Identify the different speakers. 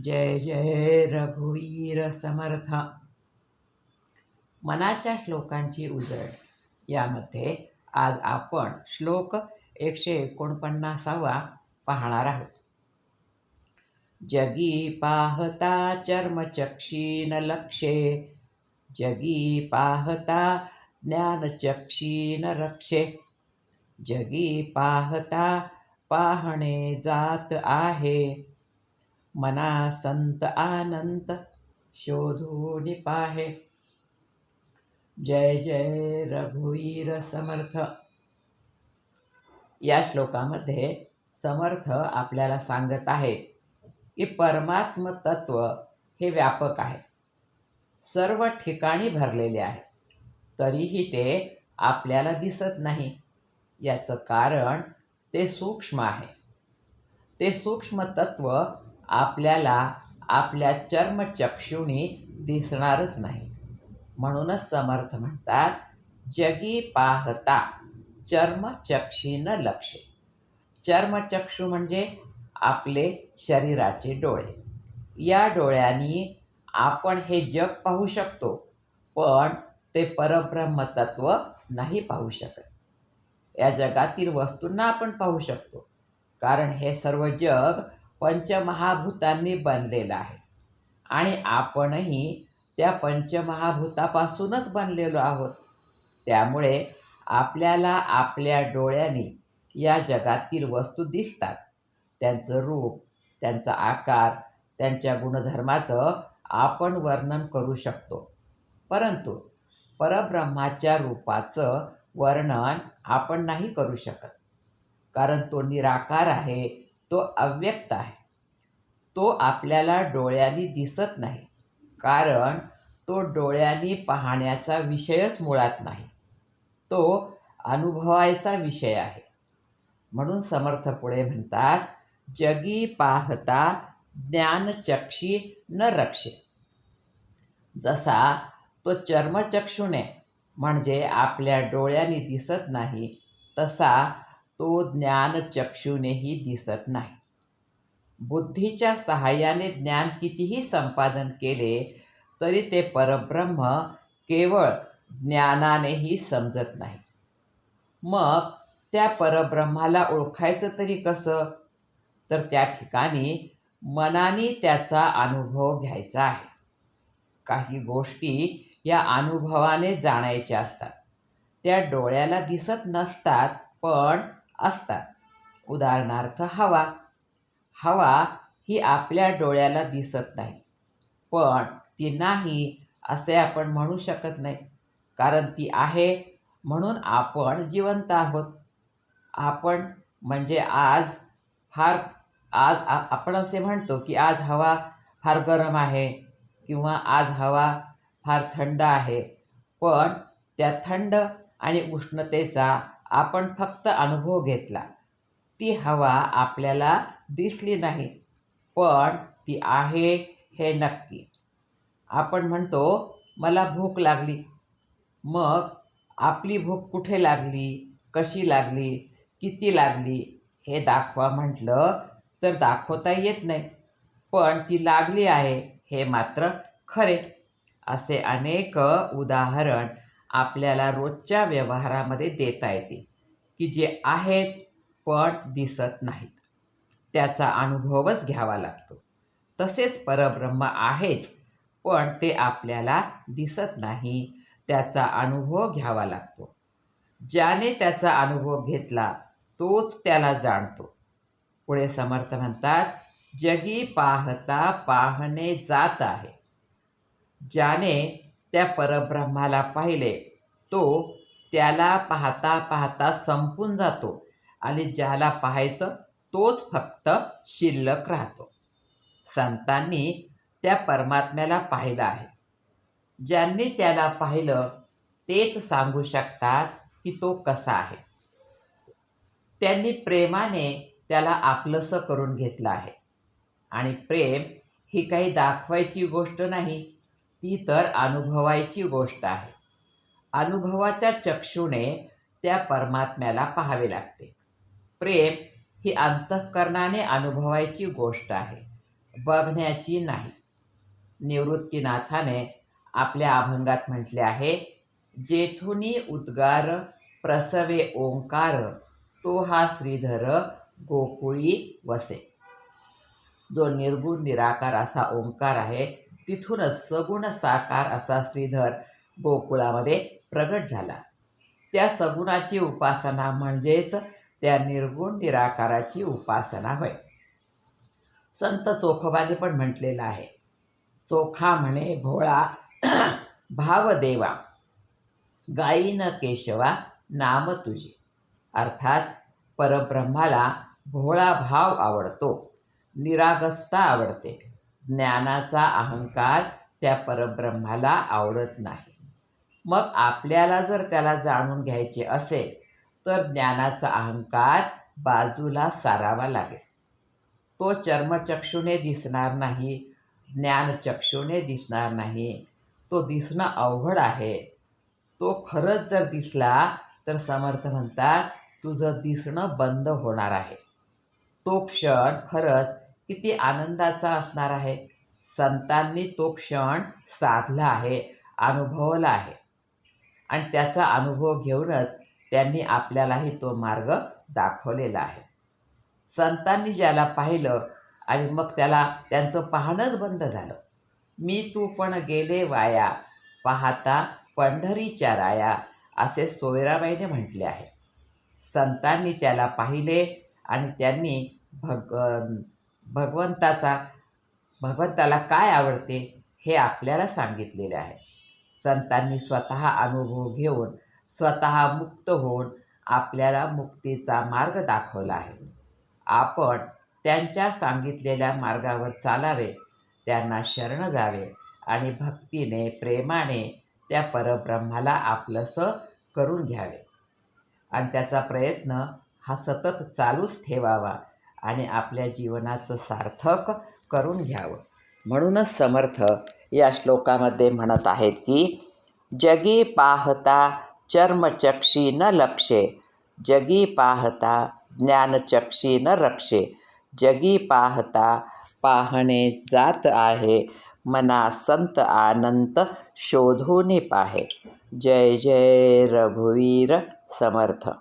Speaker 1: जय जय रघुवीर समर्थ. मनाच्या श्लोकांची उजळ. यामध्ये आज आपण श्लोक एकशे एकोणपन्नासावा पाहणार आहोत. जगी पाहता चर्मचक्षीन लक्षे जगी पाहता ज्ञानचक्षीन रक्षे जगी पाहता पाहणे जात आहे. मना संत आनंत शोधून पाहे जय जय रघुवीर समर्थ। या श्लोकामध्ये समर्थ आपल्याला सांगत आहे की परमात्म तत्व हे व्यापक आहे. सर्व ठिकाणी भरलेले आहे. तरीही ते आपल्याला दिसत नाही. याचं कारण ते सूक्ष्म आहे. ते सूक्ष्म तत्व आपल्याला आपल्या चर्मचक्षुणीत दिसणारच नाही. म्हणूनच समर्थ म्हणतात जगी पाहता चर्मचक्षीन लक्ष. चर्मचक्षु म्हणजे आपले शरीराचे डोळे. या डोळ्यांनी आपण हे जग पाहू शकतो पण ते परब्रह्मतत्व नाही पाहू शकत. या जगातील वस्तूंना आपण पाहू शकतो कारण हे सर्व जग पंचमहाभूतांनी बनलेलं आहे. आणि आपणही त्या पंचमहाभूतापासूनच बनलेलो आहोत. त्यामुळे आपल्याला आपल्या डोळ्यांनी या जगातील वस्तू दिसतात. त्यांचं रूप त्यांचा आकार त्यांच्या गुणधर्माचं आपण वर्णन करू शकतो. परंतु परब्रह्माच्या रूपाचं वर्णन आपण नाही करू शकत. कारण तो निराकार आहे तो अव्यक्त आहे. तो आपल्याला डोळ्यांनी दिसत नाही कारण तो डोळ्यांनी पाहण्याचा विषयच मुळात नाही. तो अनुभवायचा विषय आहे. म्हणून समर्थ पुढे म्हणतात जगी पाहता ज्ञानचक्षी न रक्षे. जसा तो चर्मचक्षुने म्हणजे आपल्या डोळ्यांनी दिसत नाही तसा तो ज्ञानचक्षुनेही दिसत नाही. बुद्धीच्या सहाय्याने ज्ञान कितीही संपादन केले तरी ते परब्रह्म केवळ ज्ञानानेही समजत नाही. मग त्या परब्रह्माला ओळखायचं तरी कसं? तर त्या ठिकाणी मनाने त्याचा अनुभव घ्यायचा आहे. काही गोष्टी या अनुभवाने जाणायच्या असतात. त्या डोळ्याला दिसत नसतात पण असतात. उदाहरणार्थ हवा. हवा ही आपल्या डोळ्याला दिसत नाही. पण ती नाही असे आपण म्हणू शकत नाही. कारण ती आहे म्हणून आपण जिवंत आहोत. आपण म्हणजे आज फार आज आपण असे म्हणतो की आज हवा फार गरम आहे किंवा आज हवा फार थंड आहे. पण त्या थंड आणि उष्णतेचा आपण फक्त अनुभव घेतला. ती हवा आपल्याला दिसली नाही पण ती आहे हे नक्की. आपण म्हणतो मला भूक लागली. मग आपली भूक कुठे लागली कशी लागली किती लागली हे दाखवा म्हटलं तर दाखवता येत नाही. पण ती लागली आहे हे मात्र खरे असे अनेक उदाहरण आपल्याला रोजच्या व्यवहारामध्ये देता येते की जे आहेत पण दिसत नाहीत. त्याचा अनुभवच घ्यावा लागतो. तसेच परब्रह्म आहेच पण ते आपल्याला दिसत नाही त्याचा अनुभव घ्यावा लागतो. ज्याने त्याचा अनुभव घेतला तोच त्याला जाणतो. पुढे समर्थ म्हणतात जगी पाहता पाहणे जात आहे. ज्याने त्या परब्रह्माला पाहिले तो त्याला पाहता पाहता संपून जातो आणि ज्याला पाहायचं तोच फक्त शिल्लक राहतो. संतांनी त्या परमात्म्याला पाहिलं आहे. ज्यांनी त्याला पाहिलं तेच सांगू शकतात की तो कसा आहे. त्यांनी प्रेमाने त्याला आपलंसं करून घेतलं आहे. आणि प्रेम ही काही दाखवायची गोष्ट नाही ती तर अनुभवायची गोष्ट आहे. अनुभवाच्या चक्षुने त्या परमात्म्याला पाहावे लागते. प्रेम ही अंतःकरणाने अनुभवायची गोष्ट आहे बघण्याची नाही. निवृत्तीनाथाने आपल्या अभंगात म्हटले आहे जेथुनी उद्गार प्रसवे ओंकार तो हा श्रीधर गोकुळी वसे. जो निर्गुण निराकार असा ओंकार आहे तिथूनच सगुण साकार असा श्रीधर गोकुळामध्ये प्रगट झाला. त्या सगुणाची उपासना म्हणजेच त्या निर्गुण निराकाराची उपासना होय. संत चोखोबाने पण म्हटलेलं आहे चोखा म्हणे भोळा भावदेवा गायीन केशवा नाम तुझे. अर्थात परब्रह्माला भोळा भाव आवडतो निरागस्ता आवडते. ज्ञानाचा अहंकार त्या परब्रह्माला आवडत नाही. मग आपल्याला जर त्याला जाणून घ्यायचे असेल तर ज्ञानाचा अहंकार बाजूला सारावा लागेल. तो चर्मचक्षुने दिसणार नाही ज्ञानचक्षुने दिसणार नाही. तो दिसणं अवघड आहे. तो खरंच जर दिसला तर समर्थ म्हणतात तुझं दिसणं बंद होणार आहे. तो क्षण खरंच किती आनंदाचा असणार आहे. संतांनी तो क्षण साधला आहे अनुभवला आहे. आणि त्याचा अनुभव घेऊनच त्यांनी आपल्यालाही तो मार्ग दाखवलेला आहे. संतांनी ज्याला पाहिलं आणि मग त्याला त्यांचं पाहणंच बंद झालं. मी तू पण गेले वाया पाहता पंढरीच्या राया असे सोयराबाईने म्हटले आहे. संतांनी त्याला पाहिले आणि त्यांनी भग भगवंताचा भगवंताला काय आवडते हे आपल्याला सांगितलेले आहे. संतांनी स्वतः अनुभव घेऊन स्वतः मुक्त होऊन आपल्याला मुक्तीचा मार्ग दाखवला आहे. आपण त्यांच्या सांगितलेल्या मार्गावर चालावे त्यांना शरण जावे आणि भक्तीने प्रेमाने त्या परब्रह्माला आपलंसं करून घ्यावे. आणि त्याचा प्रयत्न हा सतत चालूच ठेवावा. आणि आपल्या जीवनाचं सार्थक करून घ्यावं. म्हणूनच समर्थ या श्लोकामध्ये म्हणत आहेत की जगी पाहता चर्मचक्षी न लक्षे जगी पाहता ज्ञानचक्षी न रक्षे जगी पाहता पाहणे जात आहे मना संत आनंत शोधून पाहे. जय जय रघुवीर समर्थ.